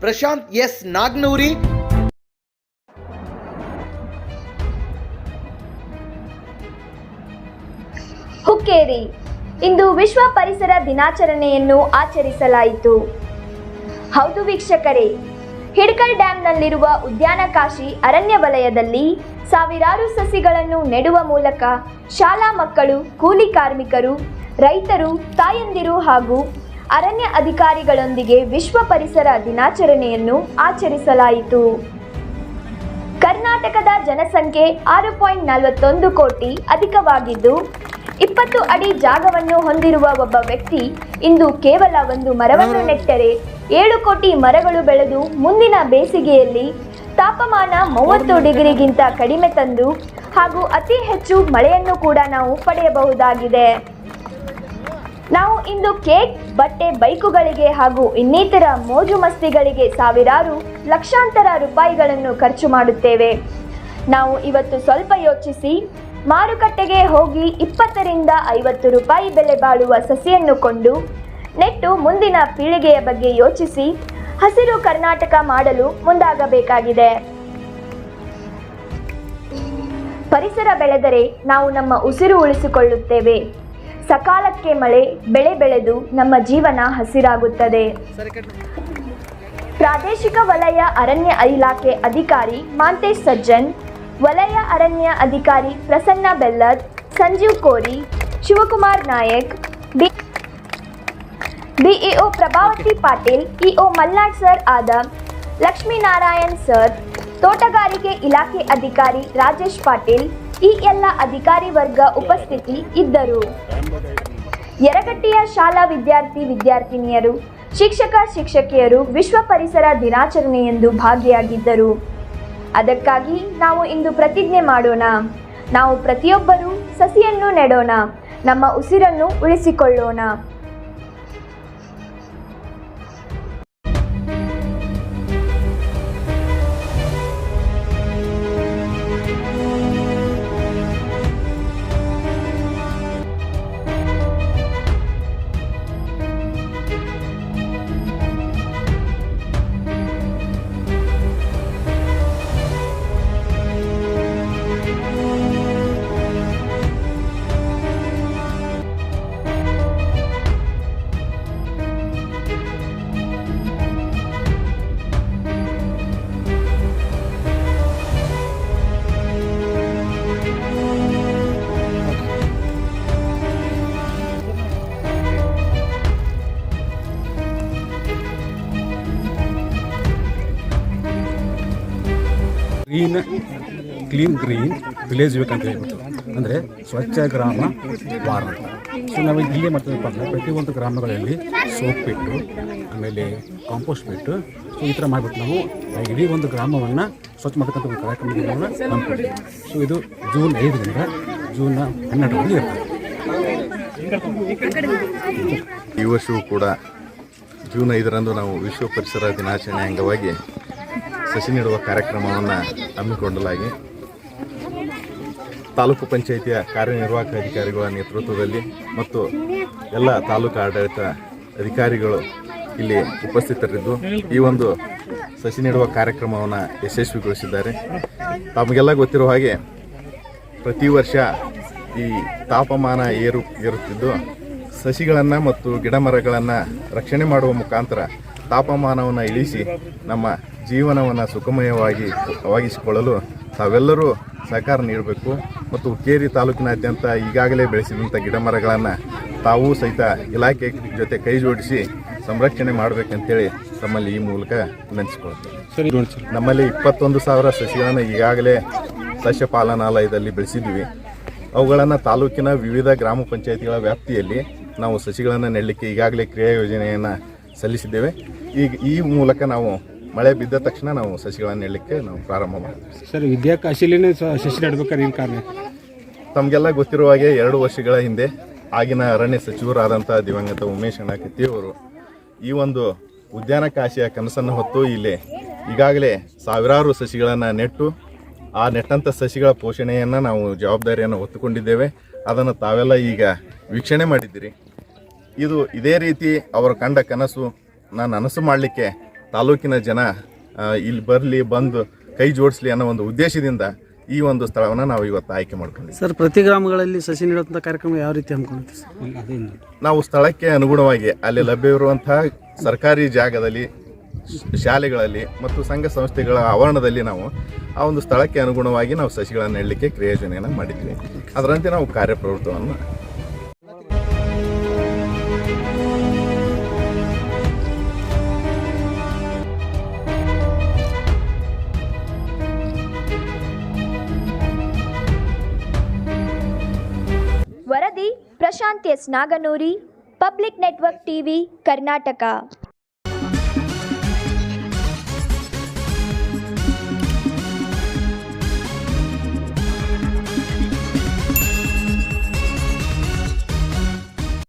Prashant S. Nagnuri. Hukkeri. ಇಂದು ವಿಶ್ವ ಪರಿಸರ ದಿನಾಚರಣೆಯನ್ನು ಆಚರಿಸಲಾಯಿತು. ಹೌದು ವೀಕ್ಷಕರೇ, ಹಿಡ್ಕಲ್ ಡ್ಯಾಂನಲ್ಲಿರುವ ಉದ್ಯಾನಕಾಶಿ ಅರಣ್ಯ ವಲಯದಲ್ಲಿ ಸಾವಿರಾರು ಸಸಿಗಳನ್ನು ನೆಡುವ ಮೂಲಕ ಶಾಲಾ ಮಕ್ಕಳು, ಕೂಲಿ ಕಾರ್ಮಿಕರು, ರೈತರು, ತಾಯಂದಿರು ಹಾಗೂ ಅರಣ್ಯ ಅಧಿಕಾರಿಗಳೊಂದಿಗೆ ವಿಶ್ವ ಪರಿಸರ ದಿನಾಚರಣೆಯನ್ನು ಆಚರಿಸಲಾಯಿತು. ಕರ್ನಾಟಕದ ಜನಸಂಖ್ಯೆ ಆರು ಪಾಯಿಂಟ್ ನಲವತ್ತೊಂದು ಕೋಟಿ ಅಧಿಕವಾಗಿದ್ದು ಇಪ್ಪತ್ತು ಅಡಿ ಜಾಗವನ್ನು ಹೊಂದಿರುವ ಒಬ್ಬ ವ್ಯಕ್ತಿ ಇಂದು ಕೇವಲ ಒಂದು ಮರವನ್ನು ನೆಟ್ಟರೆ ಏಳು ಕೋಟಿ ಮರಗಳು ಬೆಳೆದು ಮುಂದಿನ ಬೇಸಿಗೆಯಲ್ಲಿ ತಾಪಮಾನ ಮೂವತ್ತು ಡಿಗ್ರಿಗಿಂತ ಕಡಿಮೆ ತಂದು ಹಾಗೂ ಅತಿ ಹೆಚ್ಚು ಮಳೆಯನ್ನು ಕೂಡ ನಾವು ಪಡೆಯಬಹುದಾಗಿದೆ. ಇಂದು ಕೇಕ್, ಬಟ್ಟೆ ಬೈಕುಗಳಿಗೆ ಹಾಗೂ ಇನ್ನಿತರ ಮೋಜು ಮಸ್ತಿಗಳಿಗೆ ಸಾವಿರಾರು ಲಕ್ಷಾಂತರ ರೂಪಾಯಿಗಳನ್ನು ಖರ್ಚು ಮಾಡುತ್ತೇವೆ. ನಾವು ಇವತ್ತು ಸ್ವಲ್ಪ ಯೋಚಿಸಿ, ಮಾರುಕಟ್ಟೆಗೆ ಹೋಗಿ ಇಪ್ಪತ್ತರಿಂದ ಐವತ್ತು ರೂಪಾಯಿ ಬೆಲೆ ಬಾಳುವ ಸಸಿಯನ್ನು ಕೊಂಡು, ನೆಟ್ಟು ಮುಂದಿನ ಪೀಳಿಗೆಯ ಬಗ್ಗೆ ಯೋಚಿಸಿ, ಹಸಿರು ಕರ್ನಾಟಕ ಮಾಡಲು ಮುಂದಾಗಬೇಕಾಗಿದೆ. ಪರಿಸರ ಬೆಳೆದರೆ ನಾವು ನಮ್ಮ ಉಸಿರು ಉಳಿಸಿಕೊಳ್ಳುತ್ತೇವೆ. ಸಕಾಲಕ್ಕೆ ಮಳೆ, ಬೆಳೆ ಬೆಳೆದು ನಮ್ಮ ಜೀವನ ಹಸಿರಾಗುತ್ತದೆ. ಪ್ರಾದೇಶಿಕ ವಲಯ ಅರಣ್ಯ ಇಲಾಖೆ ಅಧಿಕಾರಿ ಮಾಂತೇಶ್ ಸಜ್ಜನ್, ವಲಯ ಅರಣ್ಯ ಅಧಿಕಾರಿ Prasanna Bellad, Sanjeev Kori, Shivakumar Nayak, B BEO Prabhavati Patil, EO Malnad sir ಆದ ಲಕ್ಷ್ಮೀನಾರಾಯಣ್ ಸರ್, ತೋಟಗಾರಿಕೆ ಇಲಾಖೆ ಅಧಿಕಾರಿ ರಾಜೇಶ್ ಪಾಟೀಲ್ ಈ ಎಲ್ಲ ಅಧಿಕಾರಿ ವರ್ಗ ಉಪಸ್ಥಿತಿ ಇದ್ದರು. ಯರಗಟ್ಟಿಯ ಶಾಲಾ ವಿದ್ಯಾರ್ಥಿ ವಿದ್ಯಾರ್ಥಿನಿಯರು, ಶಿಕ್ಷಕ ಶಿಕ್ಷಕಿಯರು ವಿಶ್ವ ಪರಿಸರ ದಿನಾಚರಣೆಯೆಂದು ಭಾಗಿಯಾಗಿದ್ದರು. ಅದಕ್ಕಾಗಿ ನಾವು ಇಂದು ಪ್ರತಿಜ್ಞೆ ಮಾಡೋಣ. ನಾವು ಪ್ರತಿಯೊಬ್ಬರೂ ಸಸಿಯನ್ನು ನೆಡೋಣ. ನಮ್ಮ ಉಸಿರನ್ನು ಉಳಿಸಿಕೊಳ್ಳೋಣ. Green clean green village wake ಅಂತ ಹೇಳ್ಬಿಟ್ಟು. ಅಂದರೆ ಸ್ವಚ್ಛ ಗ್ರಾಮ ವಾರ ಸೊ ನಾವು ಇಲ್ಲಿ ಮಾಡ್ತೀವಪ್ಪ ಅಂದರೆ ಪ್ರತಿಯೊಂದು ಗ್ರಾಮಗಳಲ್ಲಿ ಸೋಪ್ ಬಿಟ್ಟು ಆಮೇಲೆ ಕಾಂಪೋಸ್ಟ್ ಬಿಟ್ಟು ಸೊ ಈ ಥರ ಮಾಡಿಬಿಟ್ಟು ನಾವು ಇಡೀ ಒಂದು ಗ್ರಾಮವನ್ನು ಸ್ವಚ್ಛ ಮಾಡ್ತಕ್ಕಂಥ ಒಂದು ಕಾರ್ಯಕ್ರಮಗಳನ್ನು ಹಮ್ಮಿಕೊಂಡಿದ್ದೀವಿ ಸೊ ಇದು ಜೂನ್ ಐದರಿಂದ ಜೂನ್ ಹನ್ನೆರಡರಲ್ಲಿ ಇರ್ತದೆ. ಈ ವರ್ಷವೂ ಕೂಡ ಜೂನ್ ಐದರಂದು ನಾವು ವಿಶ್ವ ಪರಿಸರ ದಿನಾಚರಣೆ ಅಂಗವಾಗಿ ಸಸಿ ನೆಡುವ ಕಾರ್ಯಕ್ರಮವನ್ನು ಹಮ್ಮಿಕೊಂಡಲಾಗಿ ತಾಲೂಕು ಪಂಚಾಯಿತಿಯ ಕಾರ್ಯನಿರ್ವಾಹಕ ಅಧಿಕಾರಿಗಳ ನೇತೃತ್ವದಲ್ಲಿ ಮತ್ತು ಎಲ್ಲ ತಾಲೂಕು ಆಡಳಿತ ಅಧಿಕಾರಿಗಳು ಇಲ್ಲಿ ಉಪಸ್ಥಿತರಿದ್ದು ಈ ಒಂದು ಸಸಿ ನೆಡುವ ಕಾರ್ಯಕ್ರಮವನ್ನು ಯಶಸ್ವಿಗೊಳಿಸಿದ್ದಾರೆ. ತಮಗೆಲ್ಲ ಗೊತ್ತಿರುವ ಹಾಗೆ ಪ್ರತಿ ವರ್ಷ ಈ ತಾಪಮಾನ ಏರು ಏರುತ್ತಿದ್ದು ಸಸಿಗಳನ್ನು ಮತ್ತು ಗಿಡಮರಗಳನ್ನು ರಕ್ಷಣೆ ಮಾಡುವ ಮುಖಾಂತರ ತಾಪಮಾನವನ್ನು ಇಳಿಸಿ ನಮ್ಮ ಜೀವನವನ್ನು ಸುಖಮಯವಾಗಿ ವಾಗಿಸಿಕೊಳ್ಳಲು ತಾವೆಲ್ಲರೂ ಸಹಕಾರ ನೀಡಬೇಕು ಮತ್ತು ಹುಕ್ಕೇರಿ ತಾಲೂಕಿನಾದ್ಯಂತ ಈಗಾಗಲೇ ಬೆಳೆಸಿದಂಥ ಗಿಡಮರಗಳನ್ನು ತಾವೂ ಸಹಿತ ಇಲಾಖೆ ಜೊತೆ ಕೈ ಜೋಡಿಸಿ ಸಂರಕ್ಷಣೆ ಮಾಡಬೇಕಂತೇಳಿ ತಮ್ಮಲ್ಲಿ ಈ ಮೂಲಕ ವಿನಂತಿಸಿಕೊಳ್ತೇವೆ ನಮ್ಮಲ್ಲಿ ಇಪ್ಪತ್ತೊಂದು ಸಾವಿರ ಸಸಿಗಳನ್ನು ಈಗಾಗಲೇ ಸಸ್ಯ ಪಾಲನಾಲಯದಲ್ಲಿ ಬೆಳೆಸಿದ್ವಿ ಅವುಗಳನ್ನು ತಾಲೂಕಿನ ವಿವಿಧ ಗ್ರಾಮ ಪಂಚಾಯತಿಗಳ ವ್ಯಾಪ್ತಿಯಲ್ಲಿ ನಾವು ಸಸಿಗಳನ್ನು ನೆಡಲಿಕ್ಕೆ ಈಗಾಗಲೇ ಕ್ರಿಯಾ ಯೋಜನೆಯನ್ನು ಸಲ್ಲಿಸಿದ್ದೇವೆ. ಈಗ ಈ ಮೂಲಕ ನಾವು ಮಳೆ ಬಿದ್ದ ತಕ್ಷಣ ನಾವು ಸಸಿಗಳನ್ನು ನೆಡಲಿಕ್ಕೆ ನಾವು ಪ್ರಾರಂಭ ಮಾಡ್ತೀವಿ. ಸರ್ ವಿದ್ಯಾಕಾಶಿಲೇನೆ ಸಸಿ ನೆಡ್ಬೇಕಾದ್ರೆ ಏನು ಕಾರಣ? ತಮಗೆಲ್ಲ ಗೊತ್ತಿರುವ ಹಾಗೆ ಎರಡು ವರ್ಷಗಳ ಹಿಂದೆ ಆಗಿನ ಅರಣ್ಯ ಸಚಿವರಾದಂಥ ದಿವಂಗತ ಉಮೇಶ್ ಅಣ್ಣ ಕತ್ತಿಯವರು ಈ ಒಂದು ಉದ್ಯಾನ ಕಾಶಿಯ ಕನಸನ್ನು ಹೊತ್ತು ಇಲ್ಲಿ ಈಗಾಗಲೇ ಸಾವಿರಾರು ಸಸಿಗಳನ್ನು ನೆಟ್ಟು ಆ ನೆಟ್ಟಂಥ ಸಸಿಗಳ ಪೋಷಣೆಯನ್ನು ನಾವು ಜವಾಬ್ದಾರಿಯನ್ನು ಹೊತ್ತುಕೊಂಡಿದ್ದೇವೆ. ಅದನ್ನು ತಾವೆಲ್ಲ ಈಗ ವೀಕ್ಷಣೆ ಮಾಡಿದ್ದೀರಿ. ಇದು ಇದೇ ರೀತಿ ಅವರು ಕಂಡ ಕನಸು ನಾನು ನನಸು ಮಾಡಲಿಕ್ಕೆ ತಾಲೂಕಿನ ಜನ ಇಲ್ಲಿ ಬರಲಿ ಬಂದು ಕೈ ಜೋಡಿಸ್ಲಿ ಅನ್ನೋ ಒಂದು ಉದ್ದೇಶದಿಂದ ಈ ಒಂದು ಸ್ಥಳವನ್ನು ನಾವು ಇವತ್ತು ಆಯ್ಕೆ ಮಾಡ್ಕೊಂಡಿದ್ದೀವಿ. ಸರ್ ಪ್ರತಿ ಗ್ರಾಮಗಳಲ್ಲಿ ಸಸಿ ನೀಡುವಂಥ ಕಾರ್ಯಕ್ರಮ ಯಾವ ರೀತಿ ಹಮ್ಮಿಕೊಂಡಿದೆ ಸರ್? ನಾವು ಸ್ಥಳಕ್ಕೆ ಅನುಗುಣವಾಗಿ ಅಲ್ಲಿ ಲಭ್ಯವಿರುವಂತಹ ಸರ್ಕಾರಿ ಜಾಗದಲ್ಲಿ ಶ- ಶಾಲೆಗಳಲ್ಲಿ ಮತ್ತು ಸಂಘ ಸಂಸ್ಥೆಗಳ ಆವರಣದಲ್ಲಿ ನಾವು ಆ ಒಂದು ಸ್ಥಳಕ್ಕೆ ಅನುಗುಣವಾಗಿ ನಾವು ಸಸಿಗಳನ್ನು ನೆಡಲಿಕ್ಕೆ ಕ್ರಿಯೋಜನೆಯನ್ನು ಮಾಡಿದ್ವಿ. ಅದರಂತೆ ನಾವು ಕಾರ್ಯಪ್ರವೃತ್ತವನ್ನು Prashant S Naganuri public network TV Karnataka